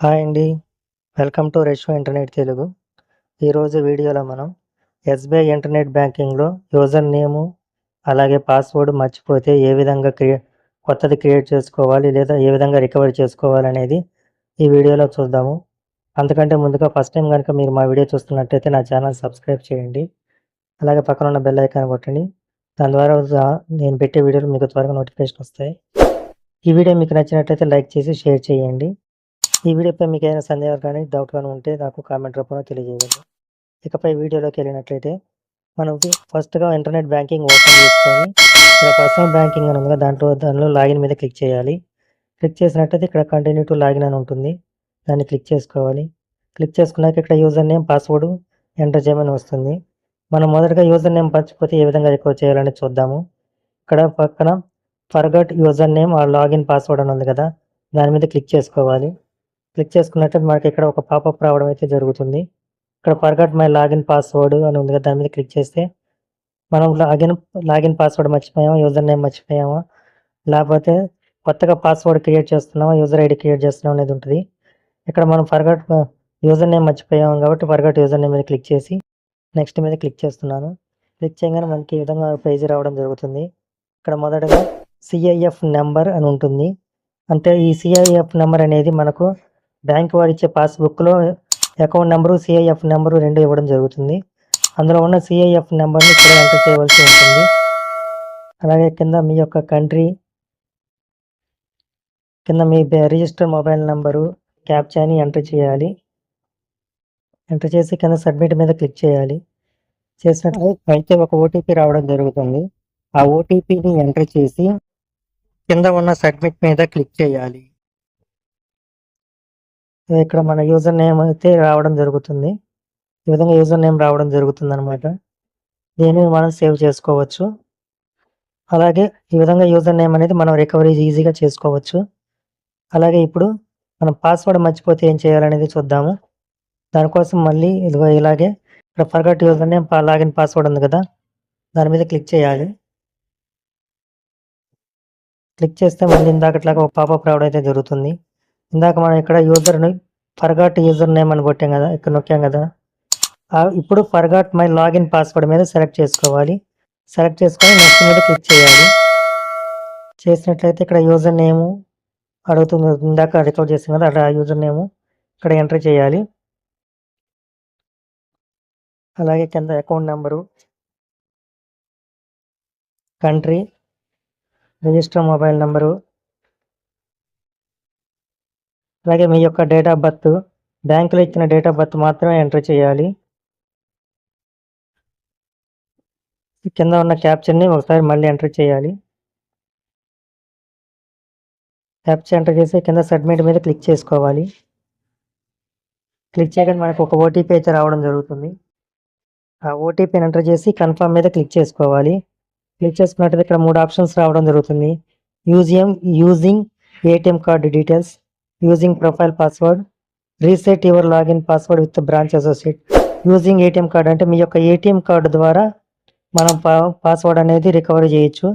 Hi అండి. Welcome to రెషో internet Telugu. ఈరోజు వీడియోలో మనం ఎస్‌బీఐ ఇంటర్నెట్ బ్యాంకింగ్‌లో యూజర్ నేము, అలాగే పాస్‌వర్డ్ మర్చిపోతే ఏ విధంగా క్రియ కొత్తది క్రియేట్ చేసుకోవాలి? లేదా ఏ విధంగా రికవరీ చేసుకోవాలనేది ఈ వీడియోలో చూద్దాము. అంతకంటే ముందుగా ఫస్ట్ టైం కనుక మీరు మా వీడియో చూస్తున్నట్టయితే నా ఛానల్ సబ్స్క్రైబ్ చేయండి. అలాగే పక్కన ఉన్న బెల్ ఐకాన్ కొట్టండి. దాని ద్వారా నేను పెట్టే వీడియోలు మీకు త్వరగా నోటిఫికేషన్ వస్తాయి. ఈ వీడియో మీకు నచ్చినట్లయితే లైక్ చేసి షేర్ చేయండి. ఈ వీడియోపై మీకు ఏదైనా సందేహాలు కానీ, డౌట్ గాని ఉంటే నాకు కామెంట్ రూపంలో తెలియజేయగలరు. ఇకపై వీడియోలోకి వెళ్ళినట్లయితే మనం ఫస్ట్‌గా ఇంటర్నెట్ బ్యాంకింగ్ ఓపెన్ చేసుకొని ఇక్కడ పర్సనల్ బ్యాంకింగ్ అని ఉందిగా దాంట్లో దానిలో లాగిన్ మీద క్లిక్ చేయాలి. క్లిక్ చేసినట్టయితే ఇక్కడ కంటిన్యూ టు లాగిన్ అని ఉంటుంది. దాన్ని క్లిక్ చేసుకోవాలి. క్లిక్ చేసుకున్నాక ఇక్కడ యూజర్ నేమ్, పాస్‌వర్డ్ ఎంటర్ చేయమని వస్తుంది. మనం మొదటగా యూజర్ నేమ్ మర్చిపోతే ఏ విధంగా రికవర్ చేయాలని చూద్దాము. ఇక్కడ పక్కన ఫర్గాట్ యూజర్ నేమ్ ఆ లాగిన్ పాస్‌వర్డ్ అని ఉంది కదా! దాని మీద క్లిక్ చేసుకోవాలి. క్లిక్ చేసుకున్నట్టయితే మనకి ఇక్కడ ఒక పాపప్ రావడం అయితే జరుగుతుంది. ఇక్కడ ఫర్గాట్ మై లాగిన్ పాస్‌వర్డ్ అని ఉంది కదా! దాని మీద క్లిక్ చేస్తే మనం లాగిన్ లాగిన్ పాస్‌వర్డ్ మర్చిపోయామా? యూజర్ నేమ్ మర్చిపోయామా? లేకపోతే కొత్తగా పాస్‌వర్డ్ క్రియేట్ చేస్తున్నామా? యూజర్ ఐడి క్రియేట్ చేస్తున్నాం అనేది ఉంటుంది ఇక్కడ మనం ఫర్గాట్ యూజర్ నేమ్ మర్చిపోయాము కాబట్టి ఫర్గాట్ యూజర్ నేమ్ మీద క్లిక్ చేసి నెక్స్ట్ మీద క్లిక్ చేస్తున్నాను. క్లిక్ చేయగానే మనకి ఈ విధంగా పేజీ రావడం జరుగుతుంది. ఇక్కడ మొదటగా సిఐఎఫ్ నెంబర్ అని ఉంటుంది. అంటే ఈ సిఐఎఫ్ నెంబర్ అనేది మనకు బ్యాంక్ వారు ఇచ్చే పాస్‌బుక్‌లో అకౌంట్ నెంబరు సిఐఎఫ్ నెంబరు రెండు ఇవ్వడం జరుగుతుంది. అందులో ఉన్న సిఐఎఫ్ నెంబర్ని ఇక్కడ ఎంటర్ చేయవలసి ఉంటుంది. అలాగే కింద మీ యొక్క కంట్రీ కింద మీ రిజిస్టర్ మొబైల్ నెంబరు క్యాప్చాని ఎంటర్ చేయాలి. ఎంటర్ చేసి కింద సబ్మిట్ మీద క్లిక్ చేయాలి. చేసినట్లయితే ఒక ఓటీపీ రావడం జరుగుతుంది. ఆ ఓటీపీని ఎంటర్ చేసి కింద ఉన్న సబ్మిట్ మీద క్లిక్ చేయాలి. ఇక్కడ మన యూజర్ నేమ్ అయితే రావడం జరుగుతుంది. ఈ విధంగా యూజర్ నేమ్ రావడం జరుగుతుంది అనమాట దీన్ని మనం సేవ్ చేసుకోవచ్చు. అలాగే ఈ విధంగా యూజర్ నేమ్ అనేది మనం రికవరీ ఈజీగా చేసుకోవచ్చు. అలాగే ఇప్పుడు మనం పాస్‌వర్డ్ మర్చిపోతే ఏం చేయాలనేది చూద్దాము. దానికోసం మళ్ళీ ఇదిగో ఇలాగే ఇక్కడ forgot user name, login password ఉంది కదా! దాని మీద క్లిక్ చేయాలి. క్లిక్ చేస్తే మళ్ళీ ఇందాకట్లాగా ఒక పాపప్ రావడం అయితే జరుగుతుంది. ఇందాక మనం ఇక్కడ యూజర్‌ని ఫర్గాట్ యూజర్ నేమ్ అని కొట్టాం కదా! ఇక్కడ నొక్కాం కదా! ఇప్పుడు ఫర్గాట్ మై లాగిన్ పాస్‌వర్డ్ మీద సెలెక్ట్ చేసుకోవాలి. సెలెక్ట్ చేసుకొని నెక్స్ట్ మీద క్లిక్ చేయాలి. చేసినట్లయితే ఇక్కడ యూజర్ నేము అడుగుతుంది. ఇందాక రికవర్ చేసాం కదా! అక్కడ యూజర్ నేము ఇక్కడ ఎంటర్ చేయాలి. అలాగే కింద account number country, register mobile number అలాగే మీ యొక్క డేట్ ఆఫ్ బర్త్, బ్యాంక్‌లో ఇచ్చిన డేట్ ఆఫ్ బర్త్ మాత్రమే ఎంటర్ చేయాలి. కింద ఉన్న క్యాప్చర్‌ని ఒకసారి మళ్ళీ ఎంటర్ చేయాలి. క్యాప్చర్ ఎంటర్ చేసి కింద సబ్మిట్ మీద క్లిక్ చేసుకోవాలి. క్లిక్ చేయగానే మనకు ఒక ఓటీపీ అయితే రావడం జరుగుతుంది. ఆ ఓటీపీని ఎంటర్ చేసి కన్ఫర్మ్ మీద క్లిక్ చేసుకోవాలి. క్లిక్ చేసుకున్నట్టయితే ఇక్కడ మూడు ఆప్షన్స్ రావడం జరుగుతుంది. యూజియం using ATM card details, using profile password, reset your login password with branch associate. Using ATM card అంటే మీ యొక్క ఏటీఎం కార్డు ద్వారా మనం పాస్‌వర్డ్ అనేది రికవరీ చేయొచ్చు.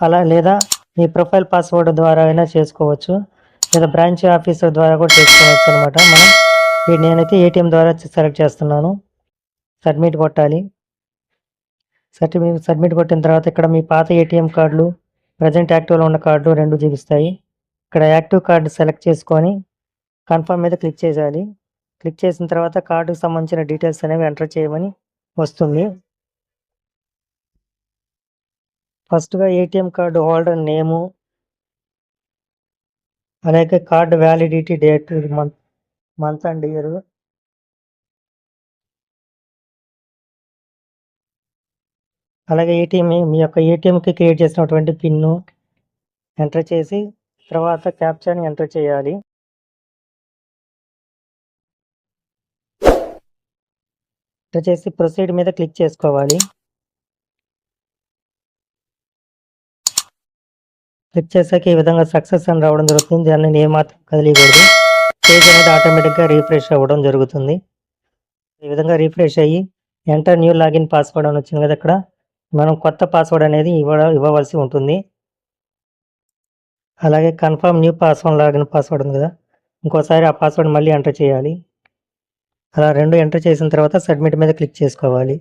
అలా లేదా మీ ప్రొఫైల్ పాస్‌వర్డ్ ద్వారా అయినా చేసుకోవచ్చు. లేదా బ్రాంచ్ ఆఫీసర్ ద్వారా కూడా చేసుకోవచ్చు అనమాట. మనం నేనైతే ఏటీఎం ద్వారా సెలెక్ట్ చేస్తున్నాను. సబ్మిట్ కొట్టాలి. సర్టిఫి సబ్మిట్ కొట్టిన తర్వాత ఇక్కడ మీ పాత ఏటీఎం కార్డులు, ప్రజెంట్ యాక్టివ్‌లో ఉన్న కార్డులు రెండు చూపిస్తాయి. ఇక్కడ యాక్టివ్ కార్డ్ సెలెక్ట్ చేసుకొని కన్ఫర్మ్ మీద క్లిక్ చేయాలి. క్లిక్ చేసిన తర్వాత కార్డుకు సంబంధించిన డీటెయిల్స్ అనేవి ఎంటర్ చేయమని వస్తుంది. ఫస్ట్‌గా ఏటీఎం కార్డు హోల్డర్ నేము అలాగే card validity date month month and year అలాగే ఏటీఎం మీ యొక్క ఏటీఎంకి క్రియేట్ చేసినటువంటి పిన్ను ఎంటర్ చేసి తర్వాత క్యాప్చాని ఎంటర్ చేయాలి. ఎంటర్ చేసి ప్రొసీడ్ మీద క్లిక్ చేసుకోవాలి. క్లిక్ చేశాక ఈ విధంగా సక్సెస్ అని రావడం జరుగుతుంది. దాన్ని ఏమాత్రం కదిలియకూడదు. పేజ్ అనేది ఆటోమేటిక్‌గా రీఫ్రెష్ అవ్వడం జరుగుతుంది. ఈ విధంగా రీఫ్రెష్ అయ్యి ఎంటర్ న్యూ లాగిన్ పాస్‌వర్డ్ అని వచ్చింది కదా! ఇక్కడ మనం కొత్త పాస్‌వర్డ్ అనేది ఇవ్వ ఇవ్వవలసి ఉంటుంది. అలాగే confirm new password login password ఉంది కదా! ఇంకోసారి ఆ పాస్వర్డ్ మళ్ళీ ఎంటర్ చేయాలి. అలా రెండు ఎంటర్ చేసిన తర్వాత సబ్మిట్ మీద క్లిక్ చేసుకోవాలి.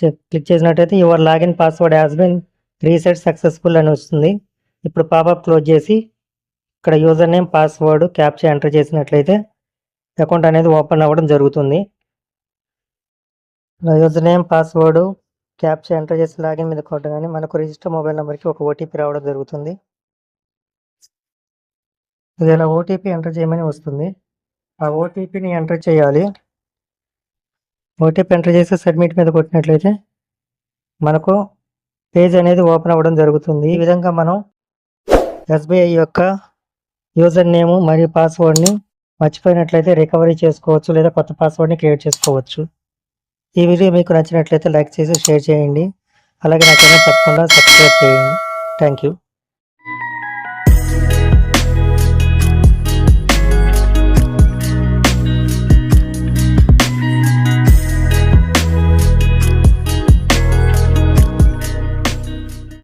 క్లిక్ చేసినట్టయితే your login password has been reset successful అని వస్తుంది. ఇప్పుడు పాపప్ క్లోజ్ చేసి ఇక్కడ user name password capture enter చేసినట్లయితే అకౌంట్ అనేది ఓపెన్ అవ్వడం జరుగుతుంది. User name password captcha enter చేసి లాగిన్ మీద కొట్టగానే మనకు రిజిస్టర్ మొబైల్ నెంబర్కి ఒక ఓటీపీ రావడం జరుగుతుంది. ఇది ఇలా ఓటీపీ ఎంటర్ చేయమని వస్తుంది. ఆ ఓటీపీని ఎంటర్ చేయాలి. ఓటీపీ ఎంటర్ చేసి సబ్మిట్ మీద కొట్టినట్లయితే మనకు పేజ్ అనేది ఓపెన్ అవ్వడం జరుగుతుంది. ఈ విధంగా మనం ఎస్బీఐ యొక్క యూజర్ నేమ్ మరియు పాస్వర్డ్ని మర్చిపోయినట్లయితే రికవరీ చేసుకోవచ్చు లేదా కొత్త పాస్వర్డ్ని క్రియేట్ చేసుకోవచ్చు. ఈ వీడియో మీకు నచ్చినట్లయితే లైక్ చేసి షేర్ చేయండి. అలాగే నా ఛానల్ తప్పకుండా సబ్స్క్రైబ్ చేయండి. Thank you.